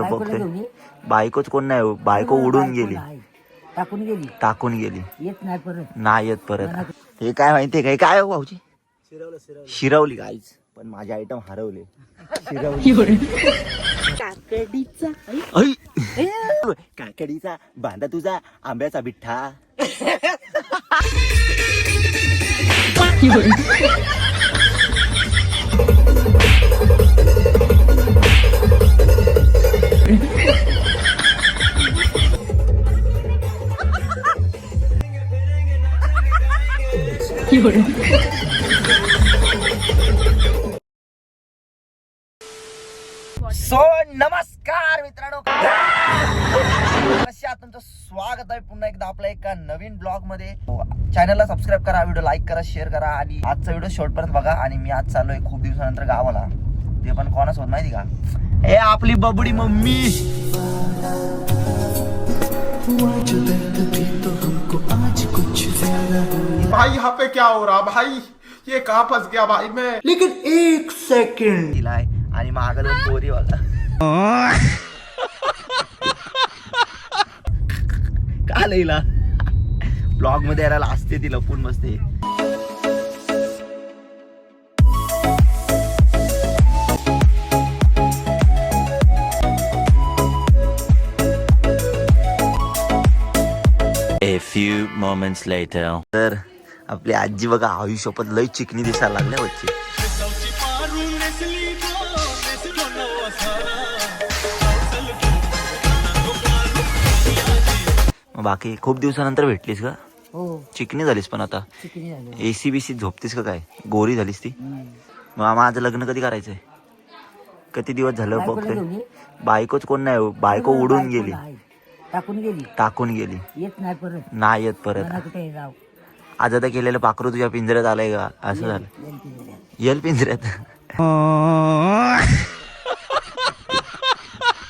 बायकोला बघते घेऊन ये. बायकोच कोण नाही बायको उडून गेली. टाकून गेली. टाकून गेली. येत नाही परत. नाही येत परत. हे काय माहितीये काय काय हो भाऊजी? शिरवली काहीच पण माझे आयटम हरवले. शिरवली. ऐ! काकडीचा बांधा तुझा आंब्याचा बिठ्ठा. सबस्क्राईब करा व्हिडिओ लाईक करा शेअर करा आणि आजचा व्हिडिओ शेवट पर्यंत बघा आणि मी आज चाललोय खूप दिवसानंतर गावाला. ते पण कोणासोबत माहिती का? ए आपली बबडी मम्मी. भाई यहाँ पे क्या हो रहा? भाई ये कहाँ फंस गया भाई मैं? तिला आहे आणि मागं दोन पोरी बघा. का लईला ब्लॉगमध्ये यायला असते ती लपून मस्ते A few moments later. तर आपली आजी बघा आयुष्यपत लय चिकनी दिसायला लागल्या मग बाकी खूप दिवसानंतर भेटलीस का हो. चिकनी झालीस पण आता. चिकनी झालं. एसी बीसी झोपतीस का काय? गोरी झालीस ती. मग माझं लग्न कधी करायचंय? किती दिवस झालं बघतोय. ये. बायकोच कोण नाही बायको उडून गेली. टाकून गेली. टाकून गेली. येत नाही परत. नाही येत परत. आज आता केलेलं पाखरू तुझ्या पिंजऱ्यात आलंय का? असं झालं. येल पिंजऱ्यात.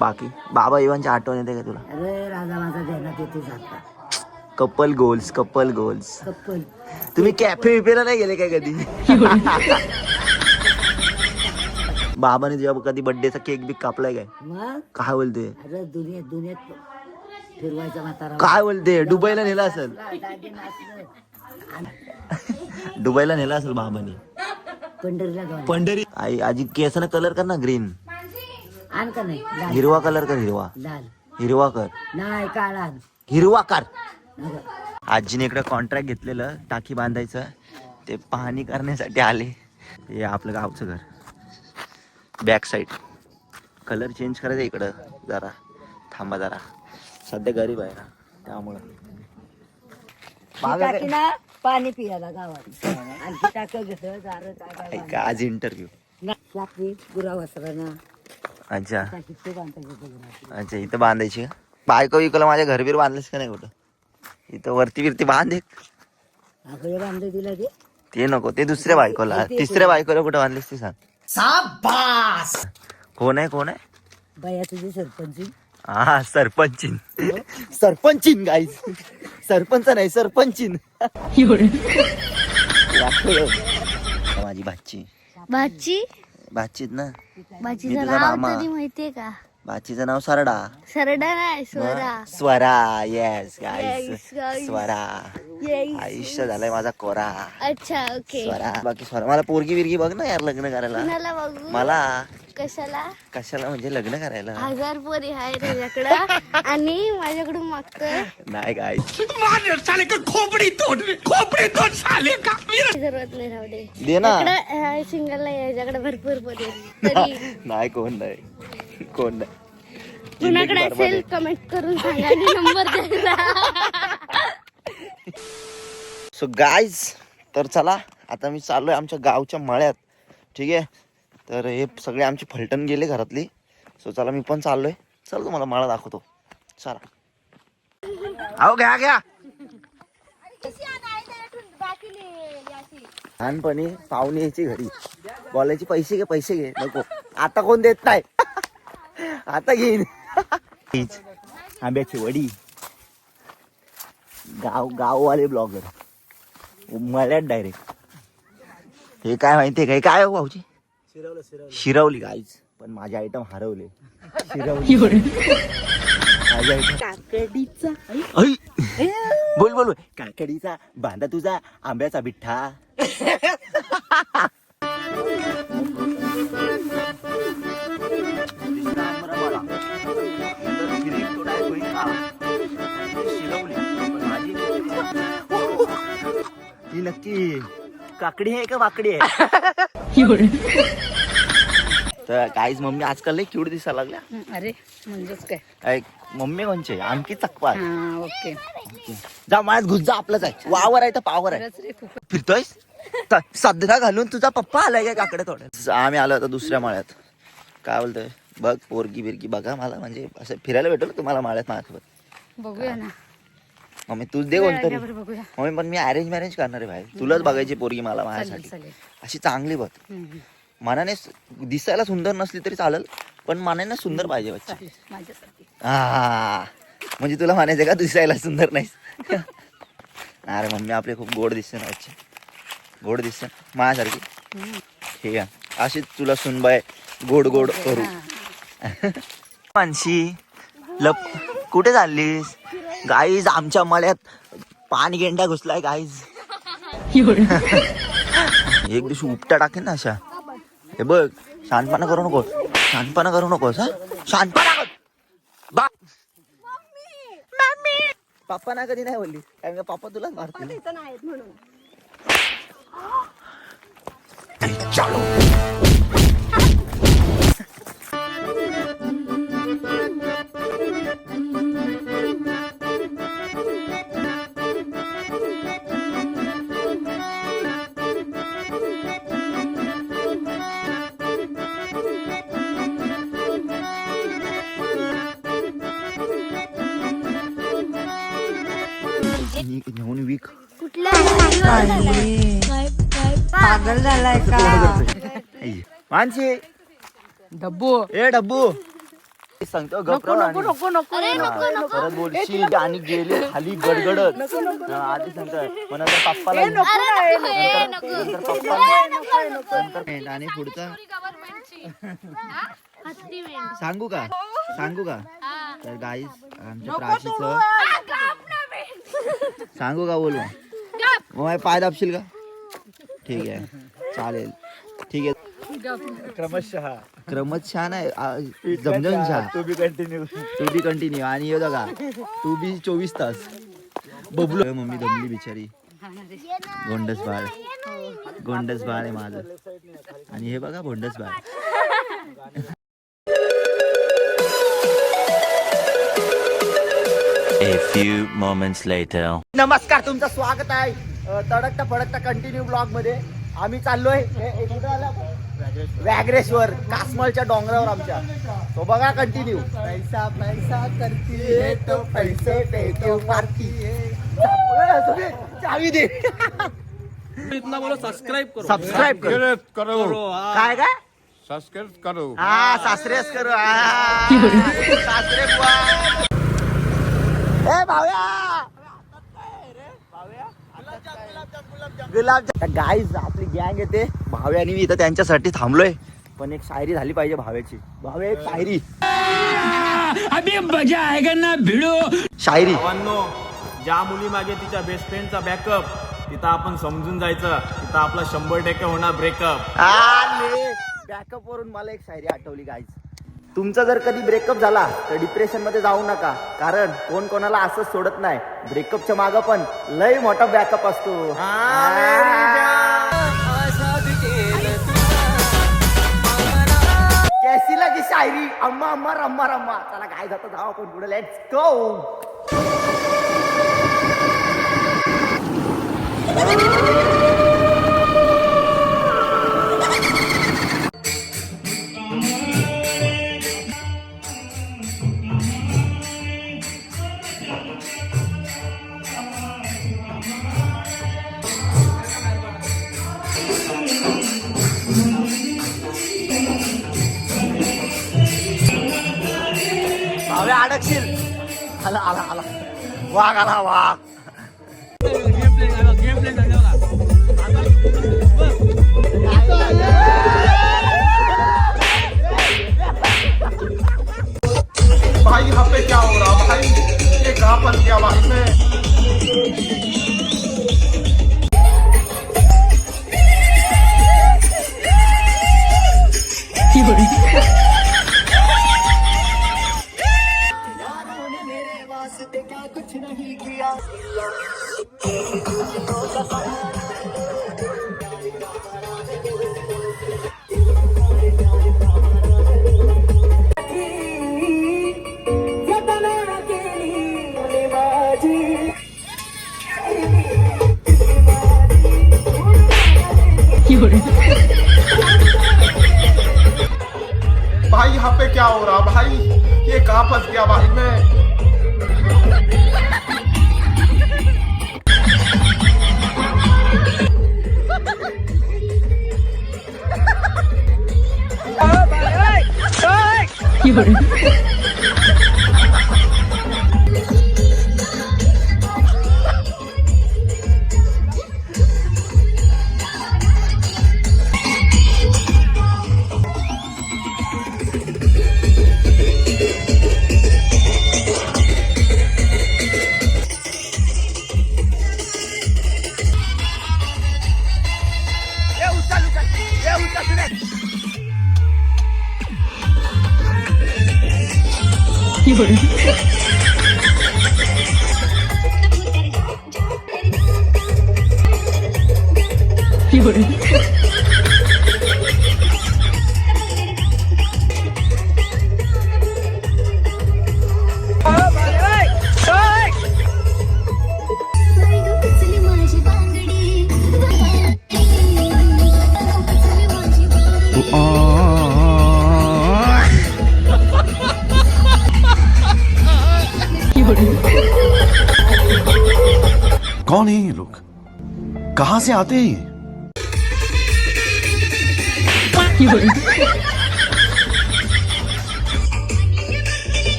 बाकी? बाबा इवांची आठवण येते का तुला? अरे राजा माझा येते जाता couple goals couple goals. Couple तुम्ही कॅफे विपेला नाही गेले काय कधी? बाबाने तुझ्या कधी बर्थडेचा केक बिक कापलाय काय? मग? काय बोलते? अरे दुनियेत दुनियेत फिरवायचा म्हातारा. काय बोलते? दुबईला नेला असेल. दुबईला नेला असेल बाबाने. पंढरीला जाऊन. पंढरी आई आजी केसानं कलर कर ना ग्रीन आण का नाही? लाल. हिरवा कलर कर हिरवा. लाल. हिरवा कर. नाही काळा आण. हिरवा कर. आजीने इकडे कॉन्ट्रॅक्ट घेतलेलं टाकी बांधायचं. ते पाहणी करण्यासाठी आले. हे आपलं गावचं घर. बॅक साईड कलर चेंज करायचं इकडं. जरा. थांबा जरा. सध्या गरीब आहे ना. त्यामुळं. बाबा टाकी ना पाणी पियाला गावात. आणखी टाक आज इंटरव्ह्यू टाकी गुरा वस्त्रांना अच्छा. ते. अच्छा इथं बांधायची का? बायको विकलं माझ्या घरबीर बांधलेस का नाही कुठं? इथं वरती बिरती बांध एक. हे दिलं ते. ते नको ते दुसऱ्या बायकोला. तिसऱ्या बायकोला कुठं बांधलीस ती सांग. कोण आहे कोण आहे? बाया तुझी सरपंच हा सरपंचीन. सरपंचीन गाईज सरपंच नाही सरपंचीन. माझी भाची. भाची? भाचीत ना. भाचीचं नाव. तरी माहितीये का? भाचीचं नाव सरडा. सरडा नाही Swara. Swara yes guys. Swara. आयुष्य झालंय माझा कोरा. अच्छा ओके स्वरा. बाकी स्वरा. मला पोरगी बिरगी बघ ना यार लग्न करायला. कुणाला बघू? मला. कशाला? कशाला म्हणजे लग्न करायला. हजार पोरी आहे त्याच्याकडं आणि माझ्याकडून मागतोय. नाही काय जरूरत नाही राहू दे. दे ना. इकडं सिंगल नाही याच्याकडे भरपूर पोरी आहेत. तरी. नाही कोण नाही. कोण नाही. कुणाकडे असेल कमेंट करून सांगा आणि नंबर सो गाईज तर चला आता मी चाललोय आमच्या गावच्या मळ्यात. ठीक आहे? तर हे सगळे आमचे फलटण गेले घरातली. सो चला मी पण चाललोय. चल तुम्हाला मळा दाखवतो. चला. अहो घ्या घ्या. लहानपणी पाहुणे यायची घरी. बोलायची पैसे घे पैसे घे नको. आता कोण देत नाही? आता घेईन. आंब्याची वडी. गाव गाववाले ब्लॉगर मळ्यात डायरेक्ट हे काय माहितीये काय काय हो भाऊजी? शिरवली गाईच पण माझे आयटम हरवले. शिरवले. माझे आयटम काकडीचा. ऐ! बोल बोल बोल. काकडीचा बांधा तुझा आंब्याचा बिठ्ठा. ही नक्की काकडी आहे का वाकडी आहे? तर काहीच मम्मी आजकाल लई क्यूट दिसायला लागल्या. अरे म्हणजेच काय? काय मम्मी कोणचे आणखी चकपा हा ओके. जा माळ्यात घुस जा आपलंच आहे. वावर आहे तर पावर आहे. खरंच रे खूप. फिरतोय सदरा घालून तुझा पप्पा आलाय काय काकडे थोड्या आम्ही आलो आता दुसऱ्या माळ्यात. काय बोलतोय? बघ पोरगी बिरगी बघा मला म्हणजे असं फिरायला भेटलं तुम्हाला माळ्यात माझ्यासोबत बघूया ना. मम्मी तूच दे कोणतरी. बघूया. मम्मी पण मी अरेंज मॅरेज करणार आहे भाई तुलाच बघायची पोरगी मला माझ्यासाठी. अशी चांगली बघ. मनाने दिसायला सुंदर नसली तरी चालेल पण मनाने सुंदर पाहिजे बच्ची. हा. म्हणजे तुला म्हणायचं का दिसायला सुंदर नाहीस? अरे मम्मी आपले खूप गोड दिसते ना बच्चे. गोड दिसते. माझ्यासारखी. ठीक आहे अशीच तुला सुनबाय गोड गोड करू. मानशी लप कुठे चाललीस? गाईज आमच्या मळ्यात पाणी गेंडा घुसलाय गाईज एक दिवशी उपटा टाकेन ना अशा. हे बघ शानपणा करू नको शानपणा करू नकोस हा? शानपणा कर. बा. पप्पा ना कधी नाही बोलली कारण पप्पा तुलाच मारतील. पागल झालाय का? आई. मानसी. डब्बू. ए डब्बू. सांगतो नको नको परत बोलशील आणि गेले खाली गडगडत. आधी सांगतोय. नंतर पप्पाला नंतर पप्पाला नंतर आणि पुढचा. सांगू का? सांगू का? तर गाईस आमच्या प्राशीचं सांगू का बोलू? माझे पाय दाबशील का? ठीक आहे. चालेल. ठीक आहे. क्रमशः. क्रमशः नाही आ, जमजमशः to be continued to be continued आणि हे बघा टू बी चोवीस तास. बबलू. मम्मी दमली बिचारी. गोंडस बाळ. गोंडस बाळ आहे माझं. आणि हे बघा गोंडस बाळ. A few moments later. नमस्कार तुमचं स्वागत आहे. अ, तडकता फडकता कंटिन्यू ब्लॉगमध्ये. आम्ही चाललोय हे- हे कुठं आलं? आपण? व्याघ्रेश्वर कासमलच्या डोंगरावर आमच्या. तो बघा कंटिन्यू पैसा पैसा करती तो पैसे पे मारती चावी दे. इतना बोलो सब्सक्राइब करो. सबस्क्राईब कर. करो. काय काय? सब्सक्राइब करो. हा सासरेच करू. हा. सासरे बुवा. ए भाव्या! गुलाबजाम गाईज आपली गँग येते भाव्यानी मी इथं त्यांच्यासाठी थांबलोय. पण एक शायरी झाली पाहिजे भाव्याची. भाव्या एक शायरी. शायरी. भावांनो ज्या मुली मागे तिच्या बेस्ट फ्रेंडचा बॅकअप तिथं आपण समजून जायचं. तिथं आपला शंभर टक्के होणार ब्रेकअप बॅकअप वरून मला एक शायरी आठवली गाईज तुमचा जर कधी ब्रेकअप झाला तर डिप्रेशनमध्ये जाऊ नका. कारण कोण कोणाला असंच सोडत नाही. ब्रेकअपच्या मागं पण लय मोठा बॅकअप असतो. कैसी लगी शायरी? अम्मा अम्मा रम्मा रम्मा. चला काय जातं जाऊ आपण पुढे. लेट्स गो टाकशील. आला आला आला. वाघ आला वाघ. भाई यहाँ पे क्या हो रहा? भाई ये कहाँ पर क्या भाई में भाई यहाँ पे क्या हो रहा भाई? ये कहाँ फंस गया भाई मैं? কি করে कौन है ये लोग? कहाँ से आते हैं ये?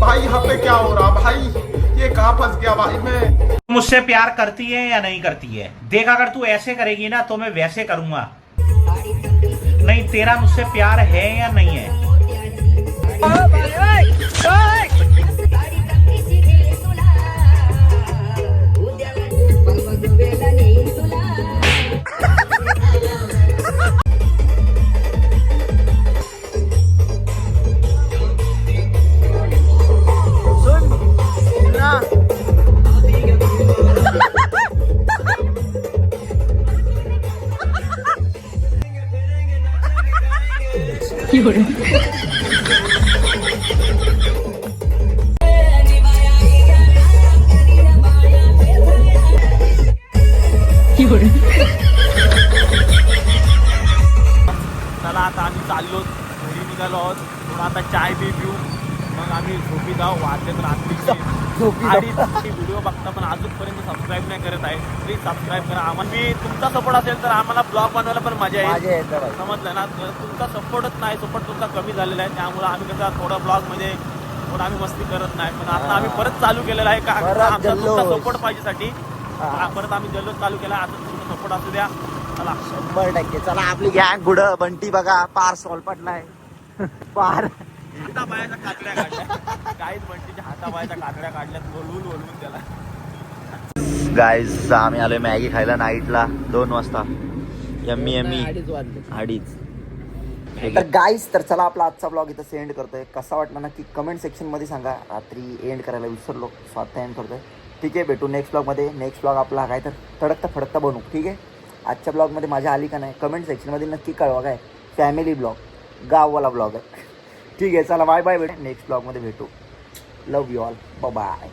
भाई, यहाँ पे क्या हो रहा? भाई, ये कहाँ फंस गया? भाई, मैं मुझसे प्यार करती है या नहीं करती है? देख, अगर तू ऐसे करेगी ना तो मैं वैसे करूँगा। नहीं, तेरा मुझसे प्यार है या नहीं है? चाललो घरी निघालो आहोत. थोडा आता चाय बी पिऊ. मग आम्ही झोपी जाऊ वाजलेत रात्रीचे आणि व्हिडिओ बघता पण अजूनपर्यंत सबस्क्राईब नाही करत आहे. प्लीज सबस्क्राईब करा. आम्हाला मी तुमचा सपोर्ट असेल तर आम्हाला ब्लॉग बनवायला पण मजा येईल. समजलं ना? तर तुमचा सपोर्टच नाही. सपोर्ट तुमचा कमी झालेला आहे. त्यामुळे आम्ही कसं थोडं ब्लॉगमध्ये थोडं आम्ही मस्ती करत नाही. पण आता आम्ही परत चालू केलेला आहे. का आमचा तुमचा. सपोर्ट पाहिजेसाठी. परत आम्ही जल्लोष चालू केला. आता तुमचा सपोर्ट असू द्या. चला शंभर टक्के. चला आपली गॅंग पुढं बंटी बघा पार सोलपटलाय पार. हातापायाच्या कातड्या काढल्या. काहीच बंटीच्या हातापायाच्या कातड्या काढल्यात बोलवून बोलवून त्याला. गाईज आम्ही आलोय मॅगी खायला नाईटला दोन वाजता. Yummy yummy. अडीच तर गाईज तर चला आपला आजचा ब्लॉग इथं सेंड करतोय. कसा वाटला नक्की कमेंट सेक्शनमध्ये सांगा. रात्री एंड करायला विसरलो स्वतः एंड करतोय. ठीक आहे भेटू नेक्स्ट ब्लॉगमध्ये नेक्स्ट ब्लॉग आपला काय तर तडकता फडकता बनवू ठीक आहे? आजच्या ब्लॉगमध्ये माझ्या आली का नाही कमेंट सेक्शनमध्ये नक्की कळवा काय. फॅमिली ब्लॉग गाववाला ब्लॉग आहे. ठीक आहे चला बाय बाय भेट नेक्स्ट ब्लॉगमध्ये भेटू. लव यू ऑल बाय